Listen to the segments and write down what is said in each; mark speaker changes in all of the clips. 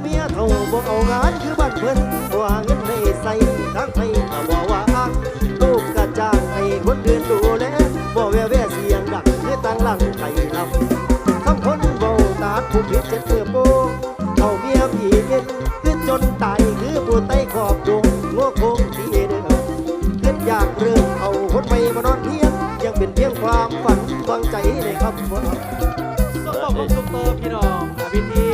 Speaker 1: เมียเท่าบ่เอางานคือบ้านเพิ่นบ่หาเงินให้ใส่ทางไทยก็บ่ว่าอ้างลูกกะจ้างให้คนอื่นดูแลบ่แววแวเสียงดังคือตั้งหลังไทยลำคำคนเว้าตาดผู้ผิดเจ็ดเสือโปงเอาเมียผีเอ็นคือจนตายคือผู้ใต้ขอบดงงัวคงที่เด้อคิดอยากเริ่มเอาคนใหม่มานอนเพียงยังเป็นเพียงความฝันวางใจในคำว่า
Speaker 2: สมบอกของซุปเปอร์พี่น้องอาพิธี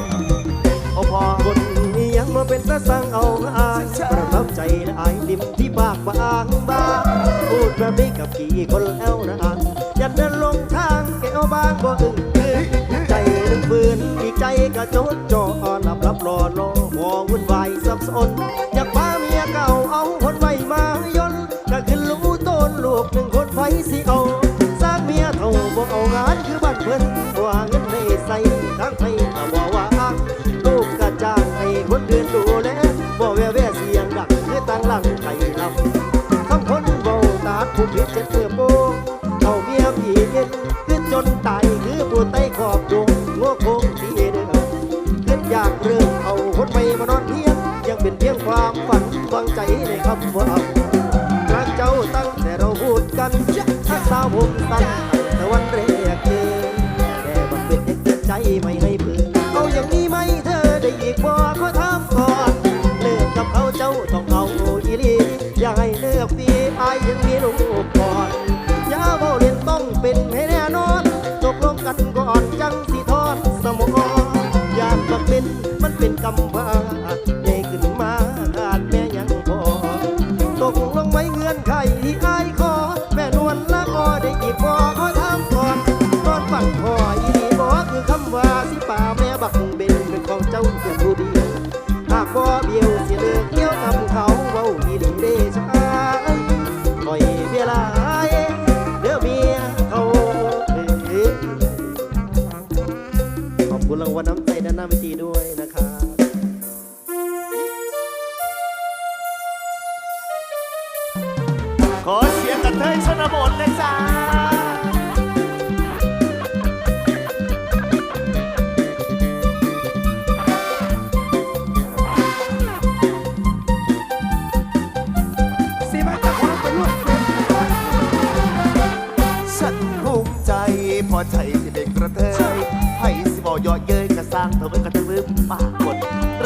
Speaker 3: งแม่บักเอาพอ
Speaker 1: คนนี้ยังมาเป็นตาสั่งเอาอางประทับใจและอายดิมที่ปากบางบางพูดแบบนี้กับกี่คนแล้วนะอ่านยันเดินลงทางแก้วบางบ่อึ้งใจหนึ่งฟืนอีกใจก็โจดจ่อหลับรับรอรอวอวุ่นวายสับสนอยากบ้า ดผู้ผิดเจ็ดเสือโปงเอาเมียผีเย็นคือจนตายคือผู้ใต้ขอบดงงัวคงที่เด้อคิดอยากเริ่มเอาคนใหม่มานอนเพียงยังเป็นเพียงความฝันวางใจในคำว่าเอารักเจ้าตั้งแต่เราพูดกันทักสาวผมตั้งแต่วันแรกเจอแต่บังเป็นเด็กใจไม่ให้เพื่อายยังมีลูกก่อนยาเบาเรียนต้องเป็นให้แน่นอนตกลงกันก่อนจังสิทอดสมองอยากมาเป็นมันเป็นกำว่าใหญ่ขึ้นมาขาดแม่ยังพอตกลงไว้เงื่อนไขที่อายขอแม่นวลละก็ได้อีกบ่ขอถามก่อนตอนฝันพออีนีบ่คือคำว่าสิป่าแม่บักเบนเป็นของเจ้าเพียงผู้ดีหากบ่เบี้ยว เสี
Speaker 3: ยงกันเทยชนบทนะจ๊ะ
Speaker 2: สีมาจากความเป็นลูก
Speaker 3: ฉันภูมิใจพอใจที่เป็นกระเทยให้สิบอยอเย้ยกระสร้างเธอเป็นกระเทยลืมปากกด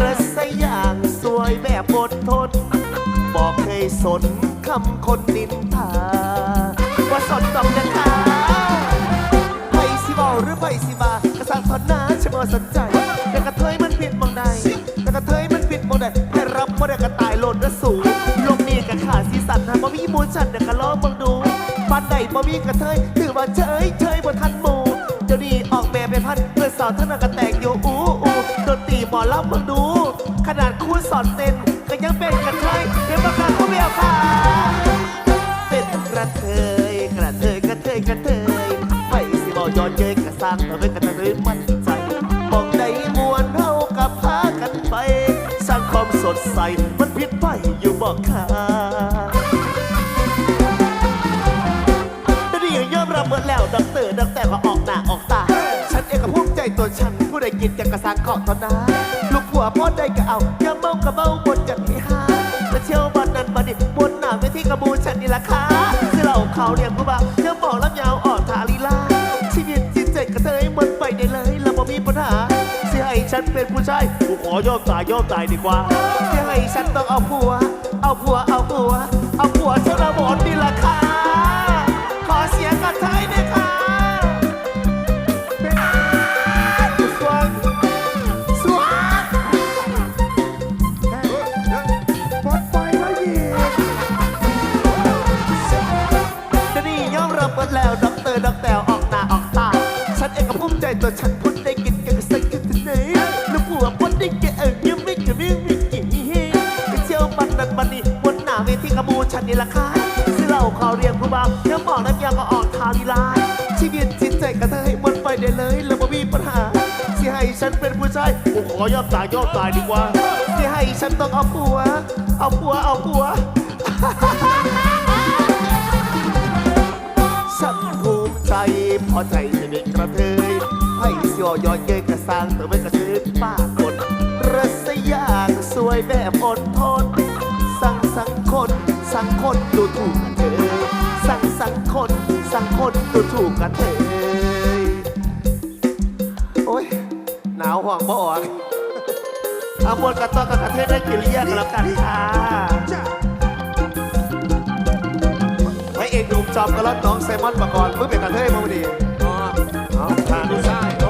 Speaker 3: ระสอย่างสวยแบบอดทนบอกเคยสน คำคนนินทาว่าสนตอบนะคะไผ่สิบอหรือไผ่สิบากระสังทอนหน้าฉันบ่สนใจแต่กระเทยมันผิดมองใดแต่กระเทยมันผิดมองใดให้รับบ่ได้กระตายโลดระสูงลงนี่กระขาดสีสันหาบ่มีมูลฉันเดี๋ยวกระล้อมบังดูปันใดบ่มีกระเทยถือว่าเฉยเฉยบ่ทันหมู่เดี๋ยวนี้ออกแบบเป็นพันเพื่อสอนท่านกระแตกอยู่อู้อู้ดนตรีหมอลำบังดู ขนาดครูสอนเต้นก็ยังเป็นกระเทย ระเทยกระเทยกระเทยไปสิบอกย้อนเย้ยกระสร้างเธอเป็นกระเทยมั่นใจมองใดมวนเท่ากับพากันไป สร้างความสดใสมันผิดไปอยู่บอกค่ะแต่นี่ยังยอมรับหมดแล้วดังเตอร์ดังแต่ก็ออกหน้าออกตา ฉันเองก็ภูมิใจตัวฉันผู้ใดกินจะกระสร้างเกาะตอนนาลูกหัวพ่อใดก็เอาอย่าเมากระเมาบนกันไม่ห้าแต่เชี่ยวบันนั้นบันนี้บนหน้าเวทีกระบูฉันนี่ละค่ะคือ เขาเรียกผู้บ่าวเธอบอกลำยาวอ่อนทาลีลาชีวิตจิตเจกระเทยหมันไปได้เลยเราบ่มีปัญหาสิให้ฉันเป็นผู้ชายกูขอยอมตายยอมตายดีกว่าสิให้ฉันต้องเอาผัว เอาผัว
Speaker 2: แต
Speaker 3: วอาตาฉันเองก็ภูมิใจตัวฉันพูดได้กินกันสักกันไหนลูกผัวพูดได้แกเอิงยังไม่กระเรื่องไม่กี่ไปเที่ยวบันนั้นบันนี้บนหน้าเวทีกระบูฉันนี่ละค่ะสิเราขาวเรียกผู้บ่าวเดี๋ยวบอกน้ำยาก็ออกทาลีลาชีวิตจิตใจกระเทยมันไปได้เลยแล้วบ่มีปัญหาสิให้ฉันเป็นผู้ชายกูขอยอมตายยอมตายดีกว่าสิให้ฉันต้องเอาผัว เอาผัวเอาผัว ฉันภูมิใจพอใจจะเป็นกระเทยให้สิวย่อยเย้ยกระสร้างตัวเป็นกระเทยป้ากดรัสยางสวยแบบอดทน สั่งสังคนสังคนดูถูกกระเทยสั่งสังคนสังคนดูถูกกระเทยโอ้ยหนาวห่วงบ่ออกเอาบนกระต้อนกับกระเทยได้กินเรียกกันแล้วกันค่ะ จอมกระลัดน้องไซมอนมาก่อนเพื่อเป็นกระเทยมาพอดี
Speaker 2: อ๋อ
Speaker 3: เอาทา
Speaker 2: ง
Speaker 3: ซ้า
Speaker 2: ย